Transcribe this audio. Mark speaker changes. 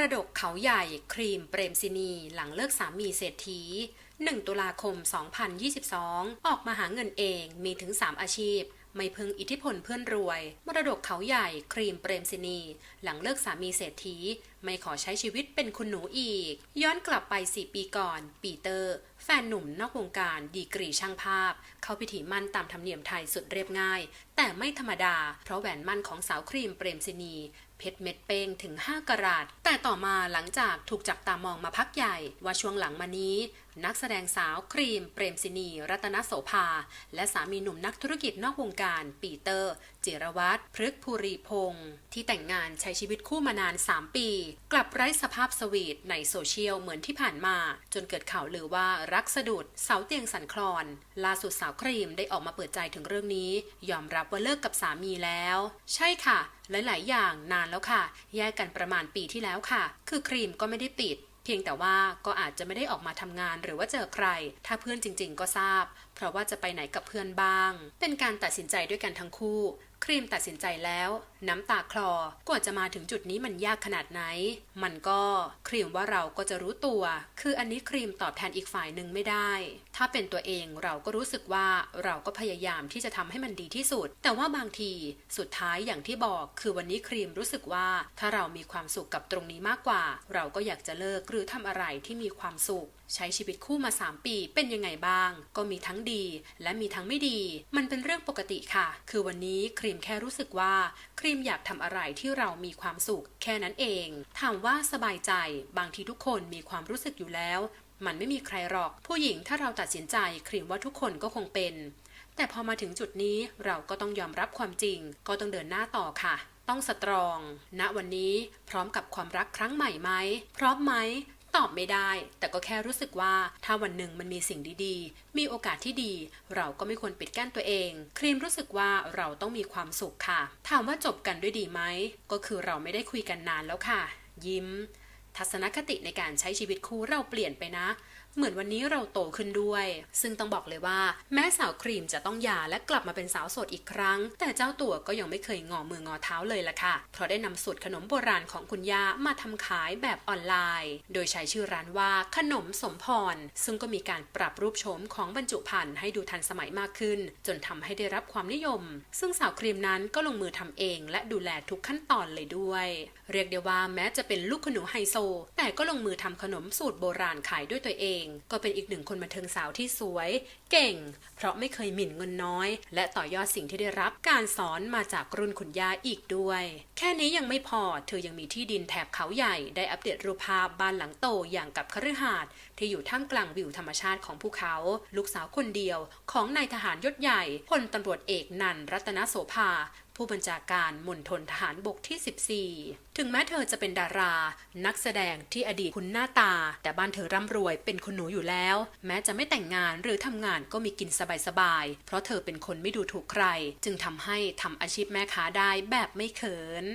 Speaker 1: รดกเขาใหญ่ครีมเปรมซินีหลังเลิกสามีเศรษฐี 1 ตุลาคม 2022 ออกมาหาเงินเองมีถึง 3 อาชีพ ไม่พึงอิทธิพลเพื่อนรวย มรดกเขาใหญ่ครีมเปรมซินี หลังเลิกสามีเศรษฐี ไม่ขอใช้ชีวิตเป็นคุณหนูอีก ย้อนกลับไป 4 ปีก่อน ปีเตอร์ แฟนหนุ่มนอกวงการดีกรีช่างภาพ เข้าพิธีมั่นตามธรรมเนียมไทยสุดเรียบง่ายแต่ไม่ธรรมดา เพราะแหวนมั่นของสาวครีมเปรมซินี เพชรเม็ดเป้งถึง 5กะรัตแต่ต่อมาหลังจากถูกจับตามองมาพักใหญ่ ว่าช่วงหลังมานี้ นักแสดงสาวครีมเปรมซินี รัตนโสภา และสามีหนุ่มนักธุรกิจนอกวงการ ปีเตอร์ จิรวัตรพฤกภูริพงศ์ที่แต่งงานใช้ชีวิตคู่มานาน 3 ปี กลับไร้สภาพสวีทในโซเชียลเหมือนที่ผ่านมา จนเกิดข่าวลือว่ารักสะดุดเสาเตียงสันคลอนล่าสุดสาวครีมได้ออกมาเปิดใจถึงเรื่องนี้ ยอมรับว่าเลิกกับสามีแล้ว ใช่ค่ะ หลาย ๆ อย่างนานแล้วค่ะ แยกกันประมาณปีที่แล้วค่ะ คือครีมก็ไม่ได้ปิด เพียงแต่ว่าก็อาจจะไม่ได้ออกมาทำงานหรือว่าเจอใคร ถ้าเพื่อนจริง ๆ ก็ทราบ เพราะว่าจะไปไหนกับเพื่อนบ้าง เป็นการตัดสินใจด้วยกันทั้งคู่ ครีมตัดสินใจแล้ว น้ำตาคลอกว่าจะมาถึงจุดนี้มันยากขนาดไหน มันก็ครีมว่าเราก็จะรู้ตัว คืออันนี้ครีมตอบแทนอีกฝ่ายหนึ่งไม่ได้ ถ้าเป็นตัวเองเราก็รู้สึกว่าเราก็พยายามที่จะทำให้มันดีที่สุด แต่ว่าบางทีสุดท้ายอย่างที่บอก คือวันนี้ครีมรู้สึกว่า ถ้าเรามีความสุขกับตรงนี้มากกว่า เราก็อยากจะเลิกหรือทำอะไรที่มีความสุขใช้ชีวิตคู่มา 3 ปีเป็นยังไงบ้าง ก็มีทั้งดีและมีทั้งไม่ดี มันเป็นเรื่องปกติค่ะ คือวันนี้ครีมมแค่รู้สึกว่าครีมอยากทำอะไรที่เรามีความสุขแค่นั้นเอง ถามว่าสบายใจ บางทีทุกคนมีความรู้สึกอยู่แล้ว มันไม่มีใครหรอก ผู้หญิงถ้าเราตัดสินใจครีมว่าทุกคนก็คงเป็น แต่พอมาถึงจุดนี้เราก็ต้องยอมรับความจริง ก็ต้องเดินหน้าต่อค่ะต้องสตรอง ณ วันนี้พร้อมกับความรักครั้งใหม่ไหม พร้อมไหม ตอบไม่ได้ แต่ก็แค่รู้สึกว่าถ้าวันหนึ่งมันมีสิ่งดีๆ มีโอกาสที่ดี เราก็ไม่ควรปิดกั้นตัวเอง ครีมรู้สึกว่าเราต้องมีความสุขค่ะ ถามว่าจบกันด้วยดีไหม ก็คือเราไม่ได้คุยกันนานแล้วค่ะ ยิ้ม ทัศนคติในการใช้ชีวิตคู่เราเปลี่ยนไปนะ เหมือนวันนี้เราโตขึ้นด้วย ซึ่งต้องบอกเลยว่า แม้สาวครีมจะต้องหย่าและกลับมาเป็นสาวโสดอีกครั้ง แต่เจ้าตัวก็ยังไม่เคยงอมืองอเท้าเลยล่ะค่ะ เพราะได้นำสูตรขนมโบราณของคุณย่ามาทำขายแบบออนไลน์ โดยใช้ชื่อร้านว่าขนมสมพร ซึ่งก็มีการปรับรูปโฉมของบรรจุภัณฑ์ให้ดูทันสมัยมากขึ้น จนทำให้ได้รับความนิยม ซึ่งสาวครีมนั้นก็ลงมือทำเอง และดูแลทุกขั้นตอนเลยด้วย เรียกได้ว่าแม้จะเป็นลูกขนูไฮโซแต่ก็ลงมือทำขนมสูตรโบราณขายด้วยตัวเอง ก็เป็นอีกหนึ่งคนบันเทิงสาวที่สวย เก่ง เพราะไม่เคยหมิ่นเงินน้อย และต่อยอดสิ่งที่ได้รับการสอนมาจากรุ่นคุณย่าอีกด้วย แค่นี้ยังไม่พอเธอยังมีที่ดินแถบเขาใหญ่ได้อัปเดตรูปภาพบ้านหลังโตอย่างกับคฤหาสน์ที่อยู่ท่ามกลางวิวธรรมชาติของภูเขา ลูกสาวคนเดียว ของนายทหารยศใหญ่พลตำรวจเอกนันรัตนโสภาผู้บัญชาการมณฑลทหารบกที่ 14 ถึงแม้เธอจะเป็นดารา นักแสดงที่อดีตคุณหน้าตา แต่บ้านเธอร่ำรวยเป็นคนหนูอยู่แล้ว แม้จะไม่แต่งงานหรือทำงานก็มีกินสบายๆ เพราะเธอเป็นคนไม่ดูถูกใคร จึงทำให้ทำอาชีพแม่ค้าได้แบบไม่เขิน